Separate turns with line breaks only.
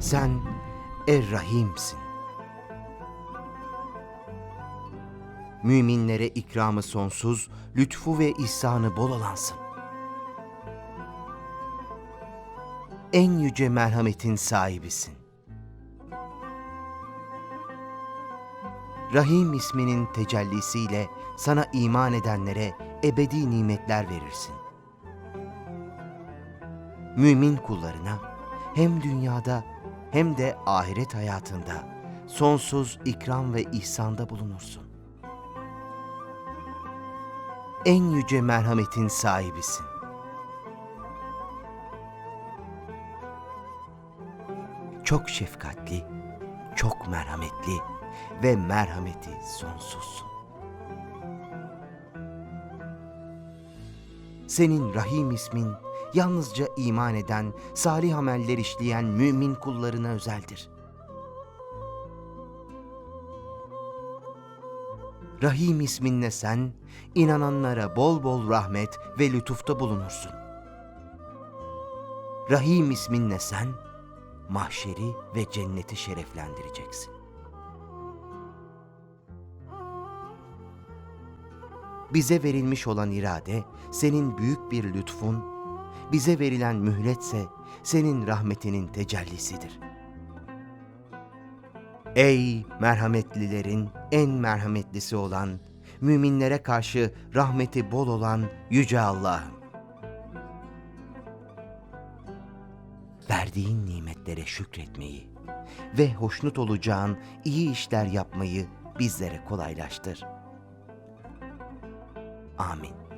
Sen Er-Rahim'sin. Müminlere ikramı sonsuz, lütfu ve ihsanı bol olansın. En yüce merhametin sahibisin. Rahim isminin tecellisiyle sana iman edenlere ebedi nimetler verirsin. Mümin kullarına hem dünyada hem de ahiret hayatında sonsuz ikram ve ihsanda bulunursun. En yüce merhametin sahibisin. Çok şefkatli, çok merhametli ve merhameti sonsuzsun. Senin Rahim ismin yalnızca iman eden, salih ameller işleyen mümin kullarına özeldir. Rahim isminle sen, inananlara bol bol rahmet ve lütufta bulunursun. Rahim isminle sen, mahşeri ve cenneti şereflendireceksin. Bize verilmiş olan irade, senin büyük bir lütfun, bize verilen mühletse senin rahmetinin tecellisidir. Ey merhametlilerin en merhametlisi olan, müminlere karşı rahmeti bol olan Yüce Allah'ım. Verdiğin nimetlere şükretmeyi ve hoşnut olacağın iyi işler yapmayı bizlere kolaylaştır. Amin.